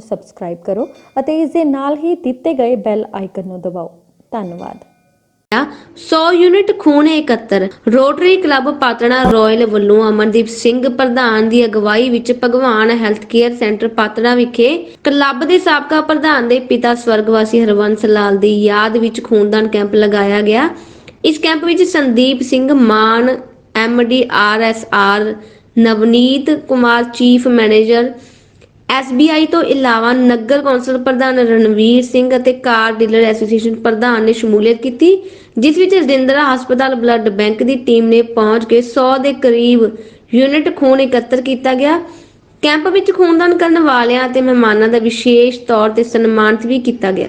ਨੂੰ ਸਬਸਕ੍ਰਾਈਬ ਕਰੋ ਅਤੇ ਇਸ ਦੇ ਨਾਲ ਹੀ ਦਿੱਤੇ ਗਏ ਬੈਲ ਆਈਕਨ ਨੂੰ ਦਬਾਓ। ਧੰਨਵਾਦ। 100 ਯੂਨਿਟ ਖੂਨ ਇਕੱਤਰ। ਰੋਟਰੀ ਕਲੱਬ ਪਾਤੜਾ ਰਾਇਲ ਵੱਲੋਂ ਅਮਨਦੀਪ ਸਿੰਘ ਪ੍ਰਧਾਨ ਦੀ ਅਗਵਾਈ ਵਿੱਚ ਭਗਵਾਨ ਹੈਲਥ ਕੇਅਰ ਸੈਂਟਰ ਪਾਤੜਾ ਵਿਖੇ ਕਲੱਬ ਦੇ ਸਾਬਕਾ ਪ੍ਰਧਾਨ ਦੇ ਪਿਤਾ ਸਵਰਗਵਾਸੀ ਹਰਵੰਸ ਲਾਲ ਦੀ ਯਾਦ ਵਿੱਚ ਖੂਨਦਾਨ ਕੈਂਪ ਲਗਾਇਆ ਗਿਆ। ਇਸ ਕੈਂਪ ਵਿੱਚ Sandeep Singh Mann MD RSR Navneet Kumar, chief manager SBI ਤੋਂ ਇਲਾਵਾ ਨਗਰ ਕੌਂਸਲ ਪ੍ਰਧਾਨ ਰਣਵੀਰ ਸਿੰਘ ਅਤੇ ਕਾਰ ਡੀਲਰ ਐਸੋਸੀਏਸ਼ਨ ਪ੍ਰਧਾਨ ਨੇ ਸ਼ਮੂਲੀਅਤ ਕੀਤੀ, ਜਿਸ ਵਿੱਚ ਰਜਿੰਦਰਾ ਹਸਪਤਾਲ ਬਲੱਡ ਬੈਂਕ ਦੀ ਟੀਮ ਨੇ ਪਹੁੰਚ ਕੇ 100 ਦੇ ਕਰੀਬ ਯੂਨਿਟ ਖੂਨ ਇਕੱਤਰ ਕੀਤਾ ਗਿਆ। ਕੈਂਪ ਵਿੱਚ ਖੂਨਦਾਨ ਕਰਨ ਵਾਲਿਆਂ ਅਤੇ ਮਹਿਮਾਨਾਂ ਦਾ ਵਿਸ਼ੇਸ਼ ਤੌਰ ਤੇ ਸਨਮਾਨਿਤ ਵੀ ਕੀਤਾ ਗਿਆ।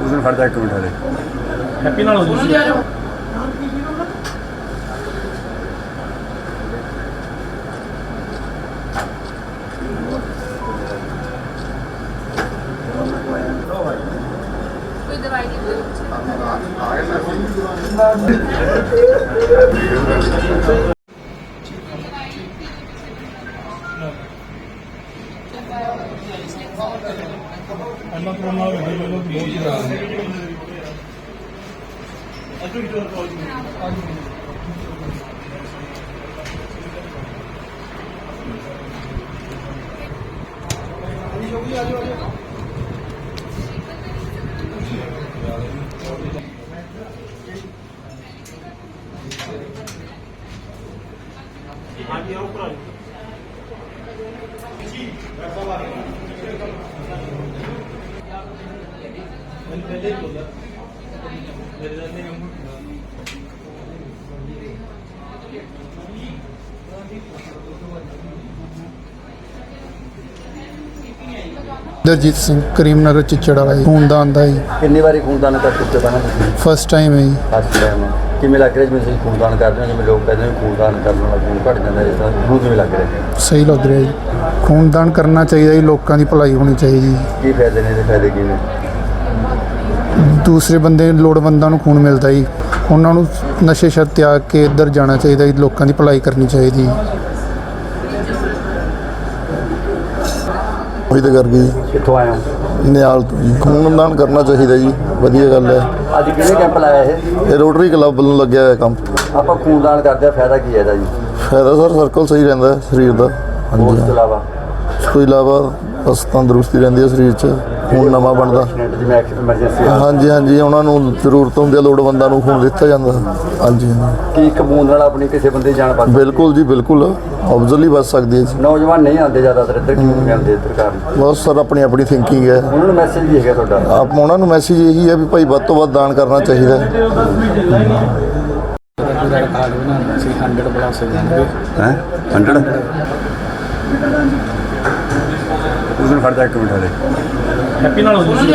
ਉਸ ਦਿਨ ਫੜ ਇੱਕ ਮਿੰਟ ਹਲੇ। ਹੈਪੀ ਨਾਲ ਹੋ ਜੀ। ਅੰਨਾ ਕਰੋਨਾ ਹੋ ਗਿਆ ਲੋਕ ਬਹੁਤ ਜ਼ਿਆਦਾ ਅਜੂ ਜੋਰ ਪਾਉ ਜੀ ਹਾਂਜੀ ਆਓ ਭਰਾ ਜੀ ਪਹਿਲੇ ਹੀ ਬੋਲਿਆ ਮੇਰੇ ਨਾਲ ਨਹੀਂ ਦਰਜੀਤ ਸਿੰਘ ਕਰੀਮਨਗਰ ਚਿੱਚੜ ਵਾਲਾ ਜੀ ਖੂਨਦਾਨ ਦਾ ਜੀ। ਕਿੰਨੀ ਵਾਰੀ ਖੂਨਦਾਨ ਕਰ ਚੁੱਕੇ ਪਹਿਲਾਂ? ਫਸਟ ਟਾਈਮ ਹੈ ਜੀ। ਫਸਟ ਟਾਈਮ ਕਿਵੇਂ ਲੱਗ ਰਿਹਾ ਜਿਵੇਂ ਤੁਸੀਂ ਖੂਨਦਾਨ ਕਰਦੇ ਹੋ ਜਿਵੇਂ ਲੋਕ ਕਹਿੰਦੇ ਨੇ ਖੂਨਦਾਨ ਕਰਨ ਨਾਲ ਖੂਨ ਘਟ ਜਾਂਦਾ ਇਸ ਤਰ੍ਹਾਂ ਤੁਹਾਨੂੰ ਕਿਵੇਂ ਲੱਗ ਰਿਹਾ? ਸਹੀ ਲੱਗ ਰਿਹਾ ਜੀ। ਖੂਨਦਾਨ ਕਰਨਾ ਚਾਹੀਦਾ ਜੀ ਲੋਕਾਂ ਦੀ ਭਲਾਈ ਹੋਣੀ ਚਾਹੀਦੀ ਜੀ। ਕੀ ਫਾਇਦੇ ਨੇ ਇਹਦੇ ਫਾਇਦੇ ਕੀ ਨੇ? ਦੂਸਰੇ ਬੰਦੇ ਲੋੜਵੰਦਾਂ ਨੂੰ ਖੂਨ ਮਿਲਦਾ ਜੀ। ਉਹਨਾਂ ਨੂੰ ਨਸ਼ੇ ਛੱਡ ਤਿਆਗ ਕੇ ਇੱਧਰ ਜਾਣਾ ਚਾਹੀਦਾ ਜੀ ਲੋਕਾਂ ਦੀ ਭਲਾਈ ਕਰਨੀ ਚਾਹੀਦੀ ਜੀ। ਉਹੀ ਤਾਂ ਕਰ ਗਈ ਕਿੱਥੋਂ ਹੋ? ਨਿਆਲ ਤੋਂ ਜੀ ਖੂਨਦਾਨ ਕਰਨਾ ਚਾਹੀਦਾ ਜੀ ਵਧੀਆ ਗੱਲ ਹੈ। ਅੱਜ ਕਿਹਨੇ ਕੈਂਪ ਲਾਇਆ ਇਹ? ਇਹ ਰੋਟਰੀ ਕਲੱਬ ਵੱਲੋਂ ਲੱਗਿਆ ਹੋਇਆ ਕੰਮ ਆਪਾਂ ਖੂਨਦਾਨ ਕਰਦੇ ਆ ਫਾਇਦਾ ਕੀ ਹੈ ਇਹਦਾ ਜੀ? ਫਾਇਦਾ ਸਰ ਸਰਕਲ ਸਹੀ ਰਹਿੰਦਾ ਹੈ ਸਰੀਰ ਦਾ। ਉਸ ਹਾਂਜੀ। ਤੋਂ ਇਲਾਵਾ? ਇਸ ਤੋਂ ਇਲਾਵਾ ਬਸ ਤੰਦਰੁਸਤੀ ਰਹਿੰਦੀ ਹੈ ਸਰੀਰ 'ਚ ਖੂਨ ਨਵਾਂ ਬਣਦਾ। ਐਕਸੀਡੈਂਟ ਜਿਵੇਂ ਐਮਰਜੈਂਸੀ ਹਾਂਜੀ ਹਾਂਜੀ ਉਹਨਾਂ ਨੂੰ ਜ਼ਰੂਰਤ ਹੁੰਦੀ ਹੈ ਲੋੜਵੰਦਾਂ ਨੂੰ ਖੂਨ ਦਿੱਤਾ ਜਾਂਦਾ। ਹਾਂਜੀ ਹਾਂਜੀ। ਕੀ ਇੱਕ ਬੂੰਦ ਨਾਲ ਆਪਣੀ ਕਿਸੇ ਬੰਦੇ ਦੀ ਜਾਨ ਬਚ ਸਕਦੀ ਹੈ? ਬਿਲਕੁਲ ਜੀ ਬਿਲਕੁਲ। ਆਬਜ਼ਰਵਲੀ ਬਚ ਸਕਦੀ ਹੈ ਜੀ। ਨੌਜਵਾਨ ਨਹੀਂ ਆਉਂਦੇ ਜ਼ਿਆਦਾਤਰ ਇੱਧਰ ਕਿਉਂ ਨਹੀਂ ਆਉਂਦੇ ਇੱਧਰ ਕਾਰਨ ਬਹੁਤ ਸਰ ਆਪਣੀ ਆਪਣੀ ਥਿੰਕਿੰਗ ਹੈ। ਉਹਨਾਂ ਨੂੰ ਮੈਸੇਜ ਵੀ ਹੈਗਾ ਤੁਹਾਡਾ? ਆਪ ਉਹਨਾਂ ਨੂੰ ਮੈਸੇਜ ਇਹੀ ਹੈ ਵੀ ਭਾਈ ਵੱਧ ਤੋਂ ਵੱਧ ਦਾਨ ਕਰਨਾ ਚਾਹੀਦਾ ਹੈ। ਹੈ? 100 ਉਸ ਦਿਨ ਫੜ ਇੱਕ ਮਿੰਟ ਹਲੇ ਹੈਪੀ ਨਾਲ ਹੋ ਜੀ।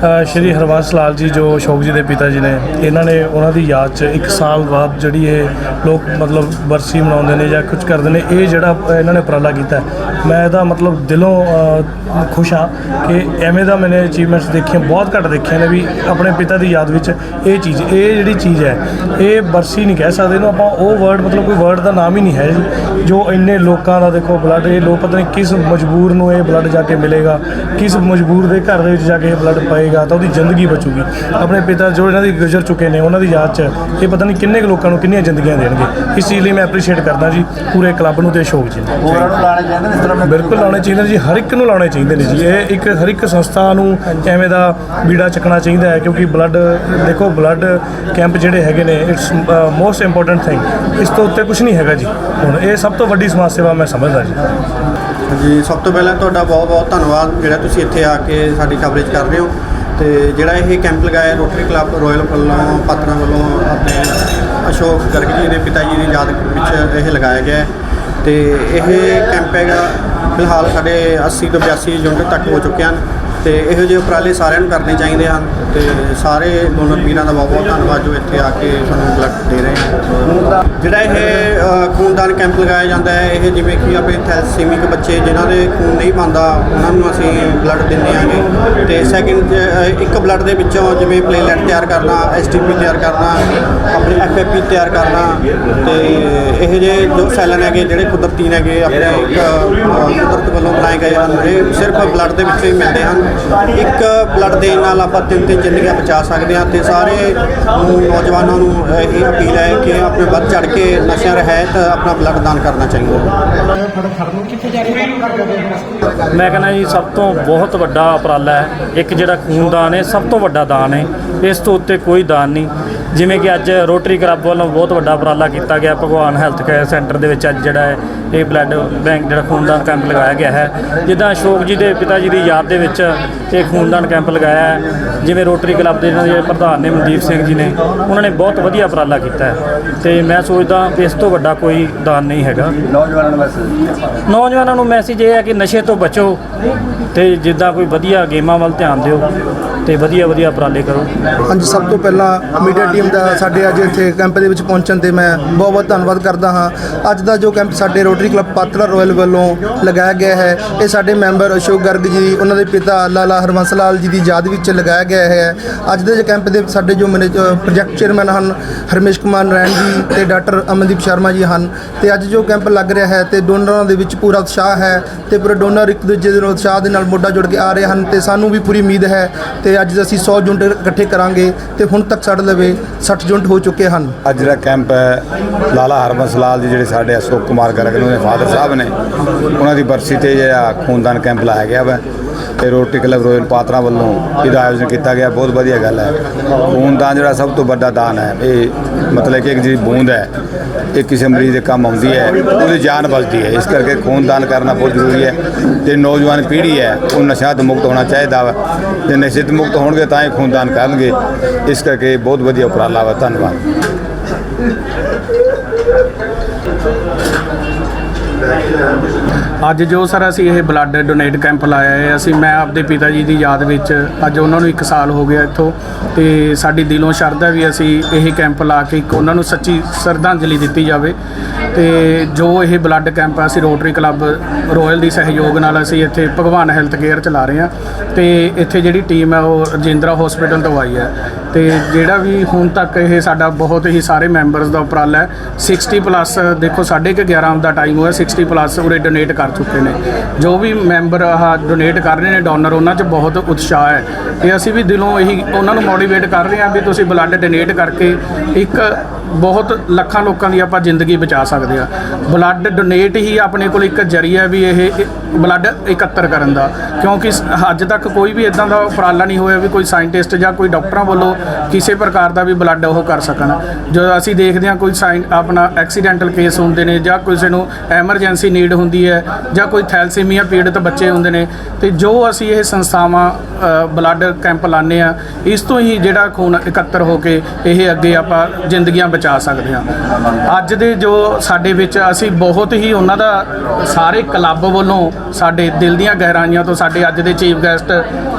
ਸ਼੍ਰੀ ਹਰਵੰਸ ਲਾਲ ਜੀ ਜੋ ਅਸ਼ੋਕ ਜੀ ਦੇ ਪਿਤਾ ਜੀ ਨੇ, ਇਹਨਾਂ ਨੇ ਉਹਨਾਂ ਦੀ ਯਾਦ 'ਚ ਇੱਕ ਸਾਲ ਬਾਅਦ ਜਿਹੜੀ ਇਹ ਲੋਕ ਮਤਲਬ ਬਰਸੀ ਮਨਾਉਂਦੇ ਨੇ ਜਾਂ ਕੁਝ ਕਰਦੇ ਨੇ, ਇਹ ਜਿਹੜਾ ਇਹਨਾਂ ਨੇ ਉਪਰਾਲਾ ਕੀਤਾ। ਮੈਂ ਇਹਦਾ ਮਤਲਬ ਦਿਲੋਂ ਖੁਸ਼ ਹਾਂ ਕਿ ਐਵੇਂ ਦਾ ਮੈਨੇ ਅਚੀਵਮੈਂਟਸ ਦੇਖੀਆਂ, ਬਹੁਤ ਘੱਟ ਦੇਖੀਆਂ ਨੇ ਵੀ ਆਪਣੇ ਪਿਤਾ ਦੀ ਯਾਦ ਵਿੱਚ ਇਹ ਚੀਜ਼, ਇਹ ਜਿਹੜੀ ਚੀਜ਼ ਹੈ, ਇਹ ਬਰਸੀ ਨਹੀਂ ਕਹਿ ਸਕਦੇ ਇਹਨੂੰ ਆਪਾਂ, ਉਹ ਵਰਡ ਮਤਲਬ ਕੋਈ ਵਰਡ ਦਾ ਨਾਮ ਹੀ ਨਹੀਂ ਹੈ ਜੋ ਇੰਨੇ ਲੋਕਾਂ ਦਾ ਦੇਖੋ ਬਲੱਡ ਇਹ ਲੋਕ ਪਤਾ ਨਹੀਂ ਕਿਸ ਮਜਬੂਰ ਨੂੰ ਇਹ ਬਲੱਡ ਜਾ ਕੇ ਮਿਲੇਗਾ, ਕਿਸ ਮਜਬੂਰ ਦੇ ਘਰ ਦੇ ਵਿੱਚ ਜਾ ਕੇ ਇਹ ਬਲੱਡ ਪਏਗਾ ਤਾਂ ਉਹਦੀ ਜ਼ਿੰਦਗੀ ਬਚੂਗੀ। ਆਪਣੇ ਪਿਤਾ ਜੋ ਇਹਨਾਂ ਦੀ ਗੁਜ਼ਰ ਚੁੱਕੇ ਨੇ ਉਹਨਾਂ ਦੀ ਯਾਦ 'ਚ ਇਹ ਪਤਾ ਨਹੀਂ ਕਿੰਨੇ ਕੁ ਲੋਕਾਂ ਨੂੰ ਕਿੰਨੀਆਂ ਜ਼ਿੰਦਗੀਆਂ ਦੇਣਗੇ। ਇਸ ਚੀਜ਼ ਲਈ ਮੈਂ ਐਪਰੀਸ਼ੀਏਟ ਕਰਦਾ ਜੀ ਪੂਰੇ ਕਲੱਬ ਨੂੰ ਤੇ ਅਸ਼ੋਕ ਜੀ ਹੋਰਾਂ ਨੂੰ ਲਾਣੇ ਚਾਹੁੰਦੇ ਨੇ ਇਸ ਤਰ੍ਹਾਂ? ਬਿਲਕੁਲ ਲਾਉਣੇ ਚਾਹੀਦੇ ਨੇ ਜੀ ਹਰ ਇੱਕ ਨੂੰ ਲਾਉਣੇ ਚਾਹੀਦੇ ਨੇ ਜੀ। ਇਹ ਇੱਕ ਹਰ ਇੱਕ ਸੰਸਥਾ ਨੂੰ ਐਵੇਂ ਦਾ ਬੀੜਾ ਚੱਕਣਾ ਚਾਹੀਦਾ ਹੈ ਕਿਉਂਕਿ ਬਲੱਡ ਦੇਖੋ ਬਲੱਡ ਕੈਂਪ ਜਿਹੜੇ ਹੈਗੇ ਨੇ it's most important thing is ਤੋਂ ਉੱਤੇ ਕੁਝ ਨਹੀਂ ਹੈਗਾ ਜੀ। ਹੁਣ ਇਹ ਸਭ ਤੋਂ ਵੱਡੀ ਸਮਾਜ ਸੇਵਾ ਮੈਂ ਸਮਝਦਾ ਜੀ। ਜੀ ਸਭ ਤੋਂ ਪਹਿਲਾਂ ਤੁਹਾਡਾ ਬਹੁਤ ਬਹੁਤ ਧੰਨਵਾਦ। ਜਿਹੜਾ ਤੁਸੀਂ ਇੱਥੇ ਆ ਕੇ ਸਾਡੀ ਕਵਰੇਜ ਕਰ ਰਹੇ ਹੋ। ਤੇ ਜਿਹੜਾ ਇਹ ਕੈਂਪ ਲਗਾਇਆ ਰੋਟਰੀ ਕਲੱਬ ਰਾਇਲ ਵੱਲੋਂ, ਪਾਤਰਾਂ ਵੱਲੋਂ ਆਪਣੇ ਅਸ਼ੋਕ ਗਰਗ ਜੀ ਦੇ ਪਿਤਾ ਜੀ ਦੀ ਯਾਦ ਵਿੱਚ ਇਹ ਲਗਾਇਆ ਗਿਆ ਹੈ। ਤੇ ਇਹ ਕੈਂਪ ਹੈਗਾ, ਫਿਲਹਾਲ ਸਾਡੇ 80 ਤੋਂ 82 ਯੂਨਿਟ ਤੱਕ ਹੋ ਚੁੱਕੇ ਹਨ। ਤੇ ਇਹੋ ਜਿਹੇ ਉਪਰਾਲੇ ਸਾਰਿਆਂ ਨੂੰ ਕਰਨੇ ਚਾਹੀਦੇ ਹਨ ਤੇ ਸਾਰੇ ਡੋਨਰ ਵੀਰਾਂ ਦਾ ਬਹੁਤ ਬਹੁਤ ਧੰਨਵਾਦ ਜੋ ਇੱਥੇ ਆ ਕੇ ਸਾਨੂੰ ਬਲੱਡ ਦੇ ਰਹੇ ਹਨ। ਜਿਹੜਾ ਇਹ ਖੂਨਦਾਨ ਕੈਂਪ ਲਗਾਇਆ ਜਾਂਦਾ ਹੈ, ਇਹ ਜਿਵੇਂ ਕਿ ਆਪਣੇ ਥੈਲਸੀਮਿਕ ਬੱਚੇ ਜਿਨ੍ਹਾਂ ਦੇ ਖੂਨ ਨਹੀਂ ਪਾਉਂਦਾ ਉਹਨਾਂ ਨੂੰ ਅਸੀਂ ਬਲੱਡ ਦਿੰਦੇ ਆਂਗੇ। ਤੇ ਸੈਕਿੰਡ ਇੱਕ ਬਲੱਡ ਦੇ ਵਿੱਚੋਂ ਜਿਵੇਂ ਪਲੇਲੈਟ ਤਿਆਰ ਕਰਨਾ ਐਸਟੀਪੀ ਤਿਆਰ ਕਰਨਾ ਆਪਣੇ ਐਫਐਪੀ ਤਿਆਰ ਕਰਨਾ ਤੇ ਇਹ ਜਿਹੇ ਜੋ ਸੈਲਨ ਹੈਗੇ, ਜਿਹੜੇ ਕੁਦਰਤੀ ਹੈਗੇ ਆਪਣੇ ਇੱਕ ਕੁਦਰਤ ਵੱਲੋਂ ਬਣਾਏ ਗਏ ਹਨ, ਇਹ ਸਿਰਫ ਬਲੱਡ ਦੇ ਵਿੱਚੋਂ ਹੀ ਮਿਲਦੇ ਹਨ। ਇੱਕ ਬਲੱਡ ਦੇਣ ਨਾਲ ਆਪਾਂ ਤਿੰਨ ਤਿੰਨ ਜ਼ਿੰਦਗੀਆਂ ਬਚਾ ਸਕਦੇ ਹਾਂ ਤੇ ਸਾਰੇ ਨੂੰ ਨੌਜਵਾਨਾਂ ਨੂੰ ਇਹ ਅਪੀਲ ਹੈ ਕਿ ਆਪਣੇ ਵੱਧ ਚੜ ਕੇ ਨਸ਼ਿਆਂ ਰਹਿਤ ਆਪਣਾ ਬਲੱਡ ਦਾਨ ਕਰਨਾ ਚਾਹੀਦਾ। ਮੈਂ ਕਹਿੰਦਾ ਜੀ, ਸਭ ਤੋਂ ਬਹੁਤ ਵੱਡਾ ਉਪਰਾਲਾ ਹੈ, ਇੱਕ ਜਿਹੜਾ ਖੂਨਦਾਨ ਹੈ, ਸਭ ਤੋਂ ਵੱਡਾ ਦਾਨ ਹੈ। ਇਸ ਤੋਂ ਉੱਤੇ ਕੋਈ ਦਾਨ ਨਹੀਂ। ਜਿਵੇਂ ਕਿ ਅੱਜ ਰੋਟਰੀ ਕਲੱਬ ਵੱਲੋਂ ਬਹੁਤ ਵੱਡਾ ਉਪਰਾਲਾ ਕੀਤਾ ਗਿਆ। ਭਗਵਾਨ ਹੈਲਥ ਕੇਅਰ ਸੈਂਟਰ ਦੇ ਵਿੱਚ ਅੱਜ ਜਿਹੜਾ ਹੈ ਇਹ ਬਲੱਡ ਬੈਂਕ ਜਿਹੜਾ ਖੂਨਦਾਨ ਕੈਂਪ ਲਗਾਇਆ ਗਿਆ ਹੈ। ਜਿੱਦਾਂ ਅਸ਼ੋਕ ਜੀ ਦੇ ਪਿਤਾ ਜੀ ਦੀ ਯਾਦ ਦੇ ਵਿੱਚ ਇਹ ਖੂਨਦਾਨ ਕੈਂਪ ਲਗਾਇਆ ਹੈ। ਜਿਵੇਂ ਰੋਟਰੀ ਕਲੱਬ ਦੇ ਦੇ ਪ੍ਰਧਾਨ ਨੇ ਮਨਦੀਪ ਸਿੰਘ ਜੀ ਨੇ ਉਹਨਾਂ ਨੇ ਬਹੁਤ ਵਧੀਆ ਉਪਰਾਲਾ ਕੀਤਾ ਹੈ। ਤੇ ਮੈਂ ਸੋਚਦਾ ਵੀ ਇਸ ਤੋਂ ਵੱਡਾ ਕੋਈ ਦਾਨ ਨਹੀਂ ਹੈਗਾ। ਨੌਜਵਾਨਾਂ ਨੂੰ ਮੈਸੇਜ ਨੌਜਵਾਨਾਂ ਨੂੰ ਮੈਸੇਜ ਇਹ ਹੈ ਕਿ ਨਸ਼ੇ ਤੋਂ ਬਚੋ ਤੇ ਜਿੱਦਾਂ ਕੋਈ ਵਧੀਆ ਗੇਮਾਂ ਵੱਲ ਧਿਆਨ ਦਿਓ। ਤੇ ਵਧੀਆ ਵਧੀਆ ਉਪਰਾਲੇ ਕਰੋ। ਹਾਂਜੀ, ਸਭ ਤੋਂ ਪਹਿਲਾਂ ਮੀਡੀਆ ਟੀਮ ਦਾ ਸਾਡੇ ਅੱਜ ਇੱਥੇ ਕੈਂਪ ਦੇ ਵਿੱਚ ਪਹੁੰਚਣ ਤੇ ਮੈਂ ਬਹੁਤ ਬਹੁਤ ਧੰਨਵਾਦ ਕਰਦਾ ਹਾਂ। ਅੱਜ ਦਾ ਜੋ ਕੈਂਪ ਸਾਡੇ ਰੋਟਰੀ ਕਲੱਬ ਪਾਤੜਾ ਰਾਇਲ ਵੱਲੋਂ ਲਗਾਇਆ ਗਿਆ ਹੈ, ਇਹ ਸਾਡੇ ਮੈਂਬਰ ਅਸ਼ੋਕ ਗਰਗ ਜੀ, ਉਹਨਾਂ ਦੇ ਪਿਤਾ ਲਾਲਾ ਹਰਵੰਸ ਲਾਲ ਜੀ ਦੀ ਯਾਦ ਵਿੱਚ ਲਗਾਇਆ ਗਿਆ ਹੈ। ਅੱਜ ਦੇ ਕੈਂਪ ਦੇ ਸਾਡੇ ਜੋ ਮੈਨੇਜ, ਪ੍ਰੋਜੈਕਟ ਚੇਅਰਮੈਨ ਹਨ, ਹਰਮੇਸ਼ ਕੁਮਾਰ ਨਾਰਾਇਣ ਜੀ ਤੇ ਡਾਕਟਰ ਅਮਨਦੀਪ ਸ਼ਰਮਾ ਜੀ ਹਨ। ਤੇ ਅੱਜ ਜੋ ਕੈਂਪ ਲੱਗ ਰਿਹਾ ਹੈ ਤੇ ਡੋਨਰਾਂ ਦੇ ਵਿੱਚ ਪੂਰਾ ਉਤਸ਼ਾਹ ਹੈ ਤੇ ਪੂਰੇ ਡੋਨਰ ਇੱਕ ਦੂਜੇ ਦੇ ਨਾਲ ਉਤਸ਼ਾਹ ਦੇ ਨਾਲ ਮੋਢਾ ਜੋੜ ਕੇ ਆ ਰਹੇ ਹਨ ਤੇ ਸਾਨੂੰ ਵੀ ਪੂਰੀ ਉਮੀਦ ਹੈ ਤੇ ਅੱਜ ਅਸੀਂ 100 ਯੂਨਿਟ ਇਕੱਠੇ ਕਰਾਂਗੇ ਤੇ ਹੁਣ ਤੱਕ ਸਾਡੇ ਲਵੇ 60 ਯੂਨਿਟ ਹੋ ਚੁੱਕੇ ਹਨ। ਅੱਜ ਜਿਹੜਾ ਕੈਂਪ ਹੈ ਲਾਲਾ ਹਰਬੰਸ ਲਾਲ ਜੀ, ਜਿਹੜੇ ਸਾਡੇ ਅਸ਼ੋਕ ਕੁਮਾਰ ਗਰਗ ਨੇ ਦੇ ਫਾਦਰ ਸਾਹਿਬ ਨੇ। ਉਹਨਾਂ ਦੀ ਬਰਸੀ ਤੇ ਜਿਹੜਾ ਖੂਨਦਾਨ ਕੈਂਪ ਲਾਇਆ ਗਿਆ ਵਾ ਤੇ ਰੋਟਰੀ ਕਲੱਬ ਰੋਇਲ ਪਾਤਰਾ ਵੱਲੋਂ ਇਹਦਾ ਆਯੋਜਨ ਕੀਤਾ ਗਿਆ। ਬਹੁਤ ਵਧੀਆ ਗੱਲ ਹੈ। ਖੂਨਦਾਨ ਜਿਹੜਾ ਸਭ ਤੋਂ ਵੱਡਾ ਦਾਨ ਹੈ। ਇਹ ਮਤਲਬ ਕਿ ਇੱਕ ਜਿਹੜੀ ਬੂੰਦ ਹੈ। ਇਹ ਕਿਸੇ ਮਰੀਜ਼ ਦੇ ਕੰਮ ਆਉਂਦੀ ਹੈ, ਉਹਦੀ ਜਾਨ ਬਚਦੀ ਹੈ। ਇਸ ਕਰਕੇ ਖੂਨਦਾਨ ਕਰਨਾ ਬਹੁਤ ਜ਼ਰੂਰੀ ਹੈ। ਤੇ ਨੌਜਵਾਨ ਪੀੜ੍ਹੀ ਹੈ, ਉਹ ਨਸ਼ਾ ਤੋਂ ਮੁਕਤ ਹੋਣਾ ਚਾਹੀਦਾ ਵਾ। ਜੇ ਨਸ਼ੇ ਤੋਂ ਮੁਕਤ ਹੋਣਗੇ ਤਾਂ ਹੀ ਖੂਨਦਾਨ ਕਰਨਗੇ। ਇਸ ਕਰਕੇ ਬਹੁਤ ਵਧੀਆ ਉਪਰਾਲਾ ਵਾ। ਧੰਨਵਾਦ। ਅੱਜ ਜੋ ਸਰ ਅਸੀਂ ਇਹ ਬਲੱਡ ਡੋਨੇਟ ਕੈਂਪ ਲਾਇਆ ਹੈ, ਅਸੀਂ ਮੈਂ ਆਪਦੇ ਪਿਤਾ ਜੀ ਦੀ ਯਾਦ ਵਿੱਚ ਅੱਜ ਉਹਨਾਂ ਨੂੰ 1 ਸਾਲ ਹੋ ਗਿਆ ਇੱਥੋਂ ਤੇ ਸਾਡੀ ਦਿਲੋਂ ਸ਼ਰਧਾ ਵੀ ਅਸੀਂ ਇਹ ਕੈਂਪ ਲਾ ਕੇ ਇੱਕ ਉਹਨਾਂ ਨੂੰ ਸੱਚੀ ਸ਼ਰਧਾਂਜਲੀ ਦਿੱਤੀ ਜਾਵੇ ਤੇ ਜੋ ਇਹ ਬਲੱਡ ਕੈਂਪ ਅਸੀਂ ਰੋਟਰੀ ਕਲੱਬ ਰੋਇਲ ਦੀ ਸਹਿਯੋਗ ਨਾਲ ਅਸੀਂ ਇੱਥੇ ਭਗਵਾਨ ਹੈਲਥ ਕੇਅਰ ਚਲਾ ਰਹੇ ਹਾਂ ਤੇ ਇੱਥੇ ਜਿਹੜੀ ਟੀਮ ਹੈ ਉਹ ਰਜਿੰਦਰਾ ਹਸਪੀਟਲ ਤੋਂ ਆਈ ਹੈ। ਤੇ ਜਿਹੜਾ ਵੀ ਹੁਣ ਤੱਕ ਇਹ ਸਾਡਾ ਬਹੁਤ ਹੀ ਸਾਰੇ ਮੈਂਬਰਸ ਦਾ ਉਪਰਾਲਾ ਹੈ 60 ਪਲੱਸ ਦੇਖੋ ਸਾਢੇ ਕੁ 11 ਦਾ ਟਾਈਮ ਹੋਇਆ 60 ਪਲੱਸ ਉਰੇ ਡੋਨੇਟ ਕਰ ਚੁੱਕੇ ਨੇ। ਜੋ ਵੀ ਮੈਂਬਰ ਆਹ ਡੋਨੇਟ ਕਰ ਰਹੇ ਨੇ ਡੋਨਰ ਉਹਨਾਂ 'ਚ ਬਹੁਤ ਉਤਸ਼ਾਹ ਹੈ। ਤੇ ਅਸੀਂ ਵੀ ਦਿਲੋਂ ਇਹੀ ਉਹਨਾਂ ਨੂੰ ਮੋਟੀਵੇਟ ਕਰ ਰਹੇ ਹਾਂ ਵੀ ਤੁਸੀਂ ਬਲੱਡ ਡੋਨੇਟ ਕਰਕੇ ਇੱਕ ਬਹੁਤ ਲੱਖਾਂ ਲੋਕਾਂ ਦੀ ਆਪਾਂ ਜ਼ਿੰਦਗੀ ਬਚਾ ਸਕਦੇ ਆ ਬਲੱਡ ਡੋਨੇਟ ਹੀ ਆਪਣੇ ਕੋਲ ਇੱਕ ਜਰੀਆ ਵੀ ਇਹ ਬਲੱਡ ਇਕੱਤਰ ਕਰਨ ਦਾ। ਕਿਉਂਕਿ ਅੱਜ ਤੱਕ ਕੋਈ ਵੀ ਇਦਾਂ ਦਾ ਉਪਰਾਲਾ ਨਹੀਂ ਹੋਇਆ ਵੀ ਕੋਈ ਸਾਇੰਟਿਸਟ ਜਾਂ ਕੋਈ ਡਾਕਟਰਾਂ ਵੱਲੋਂ ਕਿਸੇ ਪ੍ਰਕਾਰ ਦਾ ਵੀ ਬਲੱਡ ਉਹ ਕਰ ਸਕਣ। ਜਦੋਂ ਅਸੀਂ ਦੇਖਦੇ ਹਾਂ ਕੋਈ ਸਾਇੰ, ਆਪਣਾ ਐਕਸੀਡੈਂਟਲ ਕੇਸ ਹੁੰਦੇ ਨੇ ਜਾਂ ਕਿਸੇ ਨੂੰ ਐਮਰਜੈਂਸੀ ਨੀਡ ਹੁੰਦੀ ਹੈ ਜਾਂ ਕੋਈ ਥੈਲਸੀਮੀਆ ਪੀੜਤ ਬੱਚੇ ਹੁੰਦੇ ਨੇ, ਤੇ ਜੋ ਅਸੀਂ ਇਹ ਸੰਸਥਾਵਾਂ ਬਲੱਡ ਕੈਂਪ ਲਾਉਂਦੇ ਆ ਇਸ ਤੋਂ ਹੀ ਜਿਹੜਾ ਖੂਨ ਇਕੱਤਰ ਹੋ ਕੇ ਇਹ ਅੱਗੇ ਆਪਾਂ ਜ਼ਿੰਦਗੀਆਂ ਬਚਾ ਸਕਦੇ ਹਾਂ। ਅੱਜ ਦੇ ਜੋ ਸਾਡੇ ਵਿੱਚ ਅਸੀਂ ਬਹੁਤ ਹੀ ਉਹਨਾਂ ਦਾ ਸਾਰੇ ਕਲੱਬ ਵੱਲੋਂ ਸਾਡੇ ਦਿਲ ਦੀਆਂ ਗਹਿਰਾਈਆਂ ਤੋਂ ਸਾਡੇ ਅੱਜ ਦੇ ਚੀਫ ਗੈਸਟ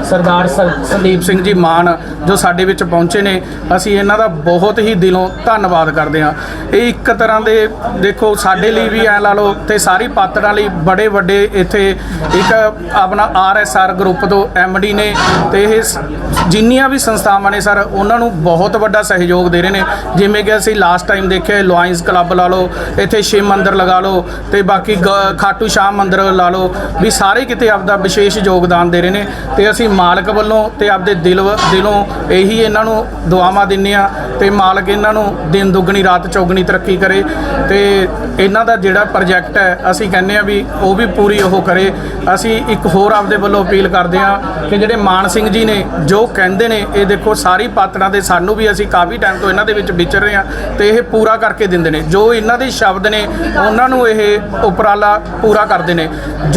ਸਰਦਾਰ ਸ- ਸੰਦੀਪ ਸਿੰਘ ਜੀ ਮਾਨ, ਜੋ ਸਾਡੇ ਵਿੱਚ ਪਹੁੰਚੇ ਨੇ, ਅਸੀਂ ਇਹਨਾਂ ਦਾ ਬਹੁਤ ਹੀ ਦਿਲੋਂ ਧੰਨਵਾਦ ਕਰਦੇ ਹਾਂ। ਇਹ ਇੱਕ ਤਰ੍ਹਾਂ ਦੇ, ਦੇਖੋ, ਸਾਡੇ ਲਈ ਵੀ ਐ ਲਾ ਲਓ ਤੇ ਸਾਰੀ ਪਾਤੜਾਂ ਲਈ ਬੜੇ ਵੱਡੇ ਇੱਥੇ ਇੱਕ ਆਪਣਾ ਆਰਐਸਆਰ ਗਰੁੱਪ ਤੋਂ ਐਮਡੀ ਨੇ ਤੇ ਇਹ ਸ- ਜਿੰਨੀਆਂ ਵੀ ਸੰਸਥਾਵਾਂ ਨੇ ਸਰ, ਉਹਨਾਂ ਨੂੰ ਬਹੁਤ ਵੱਡਾ ਸਹਿਯੋਗ ਦੇ ਰਹੇ ਨੇ। ਜਿਵੇਂ ਕਿ ਅਸੀਂ ਲਾਸਟ ਟਾਈਮ ਦੇਖਿਆ ਲੋਇਨਸ ਕਲੱਬ ਲਾ ਲਓ, ਇੱਥੇ ਸ਼ਿਵ ਮੰਦਿਰ ਲਗਾ ਲਓ ਤੇ ਬਾਕੀ ਗ- ਖਾਟੂ ਸ਼ਾਹ ਮੰਦਿਰ ਲਾ ਲਓ ਵੀ ਸਾਰੇ ਕਿਤੇ ਆਪਦਾ ਵਿਸ਼ੇਸ਼ ਯੋਗਦਾਨ ਦੇ ਰਹੇ ਨੇ ਤੇ ਅਸੀਂ ਮਾਲਕ ਵੱਲੋਂ ਤੇ ਆਪਦੇ ਦਿਲ ਦਿਲੋਂ ਇਹੀ ਇਹਨਾਂ ਨੂੰ ਦੁਆਵਾਂ ਦਿੰਨੇ ਆ ਤੇ ਮਾਲਕ ਇਹਨਾਂ ਨੂੰ ਦਿਨ ਦੁੱਗਣੀ, ਰਾਤ ਚੌਗਣੀ ਤਰੱਕੀ ਕਰੇ ਤੇ ਇਹਨਾਂ ਦਾ ਜਿਹੜਾ ਪ੍ਰੋਜੈਕਟ ਹੈ, ਅਸੀਂ ਕਹਿੰਦੇ ਆ ਵੀ ਉਹ ਵੀ ਪੂਰੀ ਉਹ ਕਰੇ। ਅਸੀਂ ਇੱਕ ਹੋਰ ਆਪਦੇ ਵੱਲੋਂ ਅਪੀਲ ਕਰਦੇ ਆ ਕਿ ਜਿਹੜੇ ਮਾਨ ਸਿੰਘ ਜੀ ਨੇ ਜੋ ਕਹਿੰਦੇ ਨੇ, ਇਹ ਦੇਖੋ ਸਾਰੀ ਪਾਤੜਾਂ ਦੇ ਸਾਨੂੰ ਵੀ ਅਸੀਂ ਕਾਫੀ ਟਾਈਮ ਤੋਂ ਇਹਨਾਂ ਦੇ ਵਿੱਚ ਵਿਚਰ ਰਹੇ ਆ ਤੇ ਇਹ ਪੂਰਾ ਕਰਕੇ ਦਿੰਦੇ ਨੇ। ਜੋ ਇਹਨਾਂ ਦੇ ਸ਼ਬਦ ਨੇ, ਉਹਨਾਂ ਨੂੰ ਇਹ ਉਪਰਾਲਾ ਪੂਰਾ ਕਰਦੇ ਨੇ।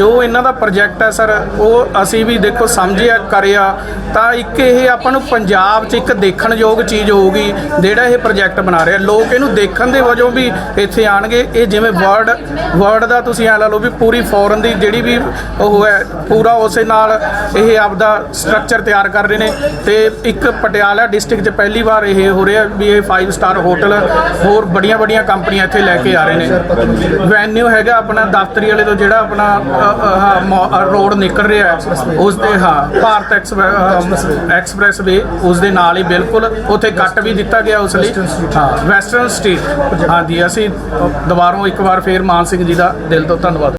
ਜੋ ਇਹਨਾਂ ਦਾ ਪ੍ਰੋਜੈਕਟ ਹੈ ਸਰ ਉਹ ਅਸੀਂ ਵੀ ਦੇਖੋ ਸਮਝਿਆ, ਕਰਿਆ, ਤਾਂ ਇੱਕ ਇਹ ਆਪਾਂ ਨੂੰ ਪੰਜਾਬ 'ਚ ਇੱਕ ਦੇਖਣਯੋਗ ਚੀਜ਼ ਹੋਊਗੀ, ਜਿਹੜਾ ਇਹ ਪ੍ਰੋਜੈਕਟ ਬਣਾ ਰਿਹਾ। ਲੋਕ ਇਹਨੂੰ ਦੇਖਣ ਦੇ ਵਜੋਂ ਵੀ ਇੱਥੇ ਆਣਗੇ ਇਹ ਜਿਵੇਂ ਵਰਡ ਵਰਡ ਦਾ ਤੁਸੀਂ ਐ ਲਾ ਲਓ ਵੀ ਪੂਰੀ ਫੋਰਨ ਦੀ ਜਿਹੜੀ ਵੀ ਉਹ ਹੈ, ਪੂਰਾ ਉਸੇ ਨਾਲ ਇਹ ਆਪਦਾ ਸਟਰਕਚਰ ਤਿਆਰ ਕਰ ਰਹੇ ਨੇ। ਤੇ ਇੱਕ ਪਟਿਆਲਾ ਡਿਸਟ੍ਰਿਕਟ 'ਚ ਪਹਿਲੀ ਵਾਰ ਇਹ ਹੋ ਰਿਹਾ ਵੀ ਇਹ 5 ਸਟਾਰ ਹੋਟਲ ਹੋਰ ਬੜੀਆਂ ਬੜੀਆਂ ਕੰਪਨੀਆਂ ਇੱਥੇ ਲੈ ਕੇ ਆ ਰਹੇ ਨੇ। ਵੈਨਿਊ ਹੈਗਾ ਆਪਣਾ ਦਫ਼ਤਰੀ ਵਾਲੇ ਤੋਂ ਜਿਹੜਾ ਆਪਣਾ ਰੋਡ ਨਿਕਲ ਰਿਹਾ ਹੈ, ਉਸ ਦੇ ਹਾਂ ਭਾਰਤ ਐਕਸਪ੍ਰੈਸ ਵੇ ਉਸ ਦੇ ਨਾਲ ਹੀ ਬਿਲਕੁਲ ਉੱਥੇ ਕੱਟ ਵੀ ਦਿੱਤਾ ਗਿਆ ਉਸ ਲਈ। ਹਾਂ ਵੈਸਟਰਨ ਸਟਰੀਟ ਹਾਂਜੀ ਅਸੀਂ ਦੁਬਾਰੋਂ ਇੱਕ ਵਾਰ ਫੇਰ ਮਾਨ ਸਿੰਘ ਜੀ ਦਾ ਦਿਲ ਤੋਂ ਧੰਨਵਾਦ।